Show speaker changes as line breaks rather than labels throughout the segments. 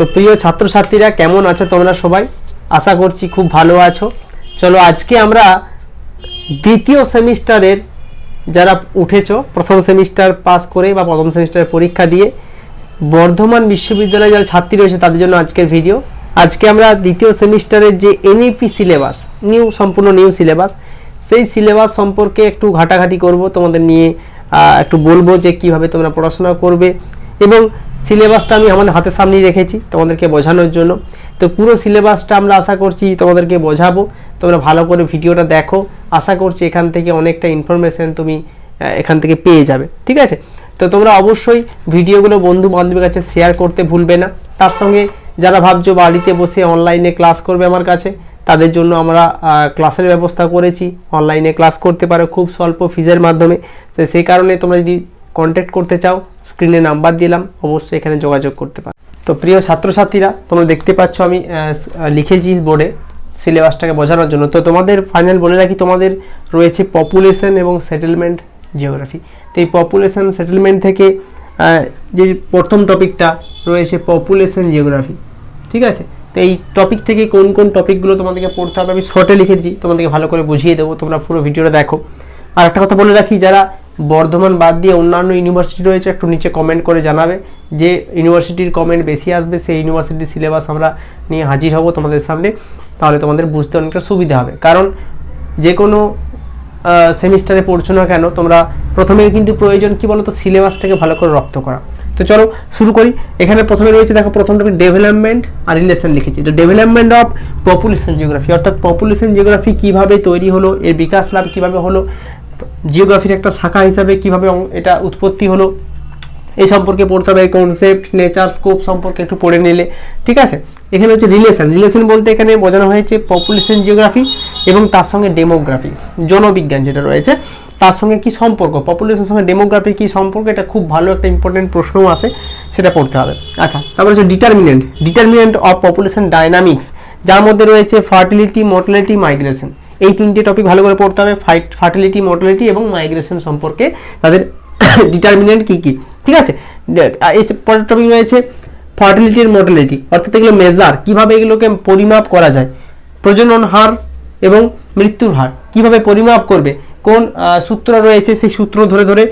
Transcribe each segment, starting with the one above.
তো প্রিয় ছাত্রছাত্রীরা, কেমন আছো তোমরা সবাই? আশা করছি খুব ভালো আছো। চলো আজকে আমরা দ্বিতীয় সেমিস্টারের যারা উঠেছো, প্রথম সেমিস্টার পাস করে বা প্রথম সেমিস্টারের পরীক্ষা দিয়ে, বর্ধমান বিশ্ববিদ্যালয়ে যারা ছাত্রী রয়েছে, তাদের জন্য আজকের ভিডিও। আজকে আমরা দ্বিতীয় সেমিস্টারের যে এনইপি সিলেবাস, নিউ, সম্পূর্ণ নিউ সিলেবাস, সেই সিলেবাস সম্পর্কে একটু ঘাটাঘাটি করব। তোমাদের নিয়ে একটু বলব যে কীভাবে তোমরা পড়াশোনা করবে এবং সিলেবাসটা আমি আমাদের হাতের সামনেই রেখেছি তোমাদেরকে বোঝানোর জন্য। তো পুরো সিলেবাসটা আমরা আশা করছি তোমাদেরকে বোঝাবো। তোমরা ভালো করে ভিডিওটা দেখো। আশা করছি এখান থেকে অনেকটা ইনফরমেশন তুমি এখান থেকে পেয়ে যাবে। ঠিক আছে? তো তোমরা অবশ্যই ভিডিওগুলো বন্ধু বান্ধবের কাছে শেয়ার করতে ভুলবে না। তার সঙ্গে যারা ভাবছ বাড়িতে বসে অনলাইনে ক্লাস করবে আমার কাছে, তাদের জন্য আমরা ক্লাসের ব্যবস্থা করেছি। অনলাইনে ক্লাস করতে পারো খুব স্বল্প ফিজের মাধ্যমে। তো সেই কারণে তোমরা যদি কন্ট্যাক্ট করতে চাও স্ক্রিনে নাম্বার দিলাম, অবশ্যই এখানে যোগাযোগ করতে পারো। তো প্রিয় ছাত্রছাত্রীরা, তোমরা দেখতে পাচ্ছ আমি লিখেছি বোর্ডে সিলেবাসটাকে বোঝানোর জন্য। তো তোমাদের ফাইনাল বলে রাখি, তোমাদের রয়েছে পপুলেশন এবং সেটেলমেন্ট জিওগ্রাফি তো এই পপুলেশন সেটেলমেন্ট থেকে যে প্রথম টপিকটা রয়েছে পপুলেশন জিওগ্রাফি ঠিক আছে? তো এই টপিক থেকে কোন কোন টপিকগুলো তোমাদেরকে পড়তে হবে, আমি শর্টে লিখে দিচ্ছি, তোমাদেরকে ভালো করে বুঝিয়ে দেবো, তোমরা পুরো ভিডিওটা দেখো। আর একটা কথা বলে রাখি, যারা বর্ধমান বাদ দিয়ে অন্যান্য ইউনিভার্সিটি রয়েছে, একটু নিচে কমেন্ট করে জানাবে। যে ইউনিভার্সিটির কমেন্ট বেশি আসবে, সেই ইউনিভার্সিটির সিলেবাস আমরা নিয়ে হাজির হব তোমাদের সামনে। তাহলে তোমাদের বুঝতে অনেকটা সুবিধা হবে। কারণ যে কোনো সেমিস্টারে পড়ছো না কেন, তোমরা প্রথমে কিন্তু প্রয়োজন কি বলো তো সিলেবাসটাকে ভালো করে রপ্ত করা। তো চলো শুরু করি। এখানে প্রথমে রয়েছে, দেখো প্রথম টপিক ডেভেলপমেন্ট আর রিলেশন লিখেছি। তো ডেভেলপমেন্ট অফ পপুলেশন জিওগ্রাফি অর্থাৎ পপুলেশন জিওগ্রাফি কীভাবে তৈরি হলো, এর বিকাশ লাভ কীভাবে হলো জিওগ্রাফির একটা শাখা হিসাবে কীভাবে এটা উৎপত্তি হলো এই সম্পর্কে পড়তে হবে কনসেপ্ট নেচার স্কোপ সম্পর্কে একটু পড়ে নিলে, ঠিক আছে? এখানে হচ্ছে রিলেশন রিলেশন বলতে এখানে বোঝানো হয়েছে পপুলেশন জিওগ্রাফি এবং তার সঙ্গে ডেমোগ্রাফি জনবিজ্ঞান যেটা রয়েছে, তার সঙ্গে কি সম্পর্ক? পপুলেশনের সঙ্গে ডেমোগ্রাফি কি সম্পর্ক? এটা খুব ভালো একটা ইম্পর্টেন্ট প্রশ্নও আসে সেটা পড়তে হবে। আচ্ছা তারপরে হচ্ছে determinant determinant of population dynamics যার মধ্যে রয়েছে ফার্টিলিটি মোর্টালিটি মাইগ্রেশন এই তিনটে টপিক ভালো করে পড়তে হবে ফার্টিলিটি মোর্টালিটি এবং মাইগ্রেশন সম্পর্কে তাদের ডিটারমিনেন্ট কী কী? ঠিক আছে? এই পরের টপিক রয়েছে ফার্টিলিটির মর্টালিটি অর্থাৎ এগুলো মেজার কীভাবে এগুলোকে পরিমাপ করা যায়? প্রজনন হার এবং মৃত্যুর হার, কীভাবে পরিমাপ করবে? কোন সূত্র রয়েছে? সেই সূত্র ধরে ধরে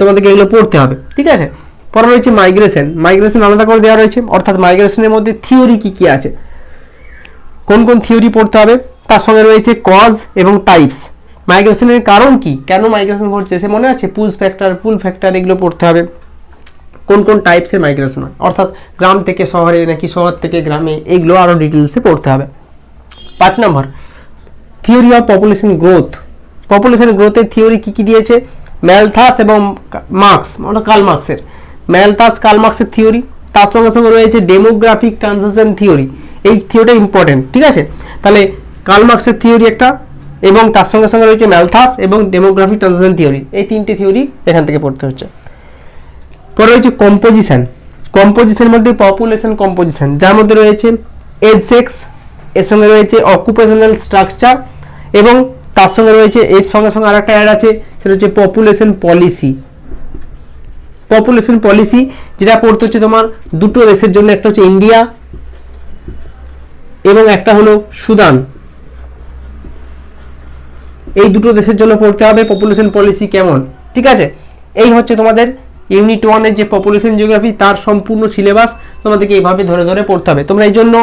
তোমাদেরকে এগুলো পড়তে হবে। ঠিক আছে? পরে রয়েছে মাইগ্রেশন মাইগ্রেশন আলাদা করে দেওয়া রয়েছে। অর্থাৎ মাইগ্রেশনের মধ্যে থিওরি কী কী আছে? কোন কোন থিওরি পড়তে হবে? তার সঙ্গে রয়েছে কজ এবং টাইপস মাইগ্রেশনের কারণ কি? কেন মাইগ্রেশন ঘটছে? সে মনে আছে পুল ফ্যাক্টর পুল ফ্যাক্টর এগুলো পড়তে হবে। কোন কোন টাইপসের মাইগ্রেশন হয়? অর্থাৎ গ্রাম থেকে শহরে নাকি শহর থেকে গ্রামে, এগুলো আরও ডিটেলসে পড়তে হবে। পাঁচ নম্বর theory of population growth population গ্রোথের থিওরি কী কী দিয়েছে? ম্যালথাস এবং মার্কস মানে কাল মার্কসের ম্যালথাস কাল মার্কসের থিওরি তার সঙ্গে সঙ্গে রয়েছে ডেমোগ্রাফিক ট্রানজিশন থিওরি এই থিওরিটা ইম্পর্টেন্ট ঠিক আছে? তাহলে কাল মার্কসের থিওরি একটা এবং তার সঙ্গে সঙ্গে রয়েছে ম্যালথাস এবং ডেমোগ্রাফিক ট্রানজিশন থিওরি এই তিনটে থিওরি এখান থেকে পড়তে হচ্ছে। পরে রয়েছে কম্পোজিশন কম্পোজিশনের মধ্যে পপুলেশন কম্পোজিশন যার মধ্যে রয়েছে এজ সেক্স এর সঙ্গে রয়েছে অকুপেশনাল স্ট্রাকচার এবং তার সঙ্গে রয়েছে এর সঙ্গে সঙ্গে আরেকটা অ্যাড আছে, সেটা হচ্ছে পপুলেশন পলিসি পপুলেশন পলিসি যেটা পড়তে হচ্ছে তোমার দুটো দেশের জন্য, একটা হচ্ছে ইন্ডিয়া এবং একটা হলো সুদান এই দুটো দেশের জন্য পড়তে হবে পপুলেশন পলিসি কেমন? ঠিক আছে? এই হচ্ছে তোমাদের ইউনিট ওয়ানের যে পপুলেশন জিওগ্রাফি তার সম্পূর্ণ সিলেবাস তোমাদেরকে এইভাবে ধরে ধরে পড়তে হবে। তোমরা এই জন্য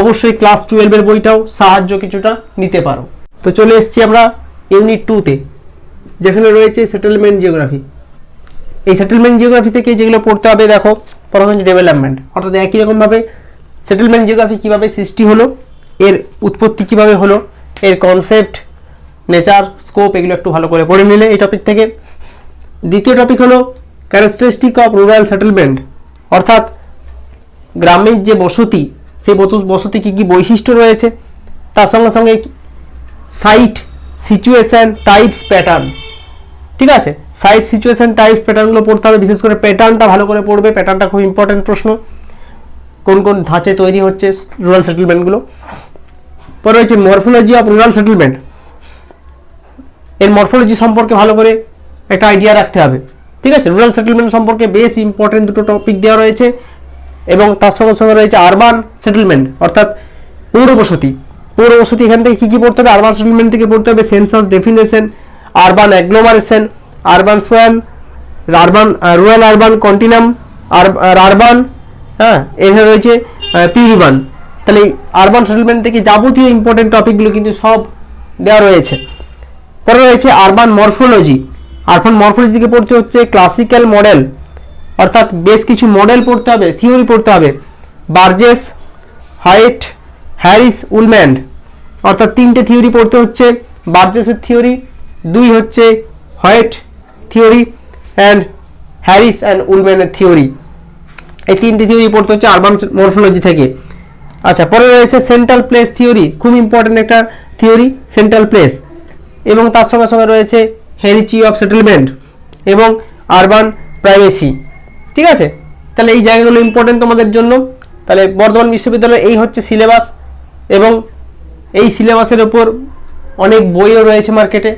অবশ্যই ক্লাস টুয়েলভের বইটাও সাহায্য কিছুটা নিতে পারো। তো চলে এসেছি আমরা ইউনিট টুতে যেখানে রয়েছে সেটেলমেন্ট জিওগ্রাফি এই সেটেলমেন্ট জিওগ্রাফি থেকে যেগুলো পড়তে হবে, দেখো প্রথম হচ্ছে ডেভেলপমেন্ট অর্থাৎ একই রকমভাবে সেটেলমেন্ট জিওগ্রাফি কীভাবে সৃষ্টি হলো, এর উৎপত্তি কীভাবে হলো, এর কনসেপ্ট নেচার, স্কোপ, এগুলো একটু ভালো করে পড়ে নিলে এই টপিক থেকে। দ্বিতীয় টপিক হলো ক্যারেক্টারিস্টিক অফ রুরাল সেটেলমেন্ট অর্থাৎ গ্রামের যে বসতি, সেই বস- বসতি কী কী বৈশিষ্ট্য রয়েছে? তার সঙ্গে সঙ্গে সাইট সিচুয়েশন টাইপস প্যাটার্ন ঠিক আছে? সাইট সিচুয়েশন টাইপস প্যাটার্নগুলো পড়তে হবে, বিশেষ করে প্যাটার্নটা ভালো করে পড়বে প্যাটার্নটা খুব ইম্পর্টেন্ট প্রশ্ন। কোন কোন ধাঁচে তৈরি হচ্ছে রুরাল সেটেলমেন্টগুলো পরে হচ্ছে মরফোলজি অফ রুরাল সেটেলমেন্ট এর মরফোলজি সম্পর্কে ভালো করে একটা আইডিয়া রাখতে হবে। ঠিক আছে? রুরাল সেটেলমেন্ট সম্পর্কে বেশ ইম্পর্টেন্ট দুটো টপিক দেওয়া রয়েছে এবং তার সঙ্গে সঙ্গে রয়েছে আরবান সেটেলমেন্ট অর্থাৎ পৌরবসতি পৌরবসতি এখান থেকে কী কী পড়তে হবে? আরবান সেটেলমেন্ট থেকে পড়তে হবে census definition urban agglomeration urban swan urban rural urban continuum আর আরবান হ্যাঁ এখানে রয়েছে পিরিবান তাহলে আরবান সেটেলমেন্ট থেকে যাবতীয় ইম্পর্টেন্ট টপিকগুলো কিন্তু সব দেওয়া রয়েছে। পরে রয়েছে আরবান মরফোলজি আরবান মরফোলজি থেকে পড়তে হচ্ছে ক্লাসিক্যাল মডেল অর্থাৎ বেশ কিছু মডেল পড়তে হবে থিওরি পড়তে হবে। বার্জেস হাইট হ্যারিস উলম্যান্ড অর্থাৎ তিনটে থিওরি পড়তে হচ্ছে। বার্জেসের থিওরি দুই হচ্ছে Hoyt theory and Harris and উলম্যানের theory এই তিনটে থিওরি পড়তে হচ্ছে আরবান মরফোলজি থেকে। আচ্ছা পরে রয়েছে সেন্ট্রাল প্লেস থিওরি খুব ইম্পর্টেন্ট একটা থিওরি সেন্ট্রাল প্লেস এবং তার সঙ্গে সঙ্গে রয়েছে হেরিচি অফ সেটেলমেন্ট এবং আরবান প্রাইভেসি ঠিক আছে? তাহলে এই জায়গাগুলো ইম্পর্টেন্ট তোমাদের জন্য। তাহলে বর্ধমান বিশ্ববিদ্যালয়ে এই হচ্ছে সিলেবাস এবং এই সিলেবাসের ওপর অনেক বইও রয়েছে মার্কেটে।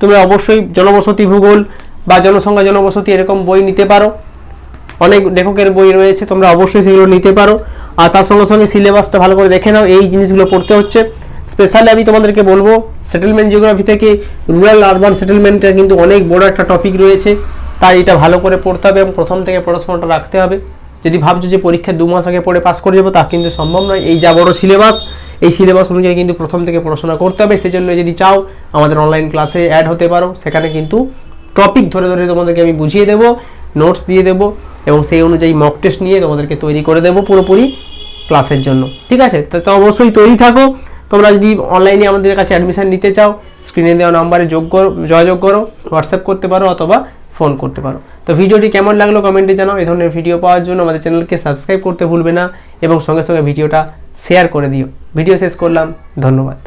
তুমি অবশ্যই জনবসতি ভূগোল বা জনসংখ্যা জনবসতি এরকম বই নিতে পারো। অনেক লেখকের বই রয়েছে, তোমরা অবশ্যই সেগুলো নিতে পারো। আর তার সঙ্গে সঙ্গে সিলেবাসটা ভালো করে দেখে নাও, এই জিনিসগুলো পড়তে হচ্ছে। স্পেশালি আমি তোমাদেরকে বলব সেটেলমেন্ট জিওগ্রাফি থেকে রুরাল আরবান সেটেলমেন্টের কিন্তু অনেক বড় একটা টপিক রয়েছে। তাই এটা ভালো করে পড়তে হবে এবং প্রথম থেকে পড়াশোনাটা রাখতে হবে। যদি ভাবছ যে পরীক্ষা দু মাস আগে পড়ে পাস করে যাব, তা কিন্তু সম্ভব নয়। এই যা বড় সিলেবাস এই সিলেবাস অনুযায়ী কিন্তু প্রথম থেকে পড়াশোনা করতে হবে। সেজন্য যদি চাও, আমাদের অনলাইন ক্লাসে অ্যাড হতে পারো। সেখানে কিন্তু টপিক ধরে ধরে তোমাদেরকে আমি বুঝিয়ে দেবো নোটস দিয়ে দেবো এবং সেই অনুযায়ী মক টেস্ট নিয়ে তোমাদেরকে তৈরি করে দেবো পুরোপুরি ক্লাসের জন্য। ঠিক আছে? তো অবশ্যই তৈরি থাকো। তোমরা যদি অনলাইনে আমাদের কাছে অ্যাডমিশন নিতে চাও স্ক্রিনে দেওয়া নাম্বারে যোগ করো, যোগাযোগ করো হোয়াটসঅ্যাপ করতে পারো অথবা ফোন করতে পারো। তো ভিডিওটি কেমন লাগল কমেন্টে জানাও, এই ধরনের ভিডিও পাওয়ার জন্য আমাদের চ্যানেলকে সাবস্ক্রাইব করতে ভুলবে না এবং সঙ্গে সঙ্গে ভিডিওটা শেয়ার করে দিও। ভিডিও শেষ করলাম, ধন্যবাদ।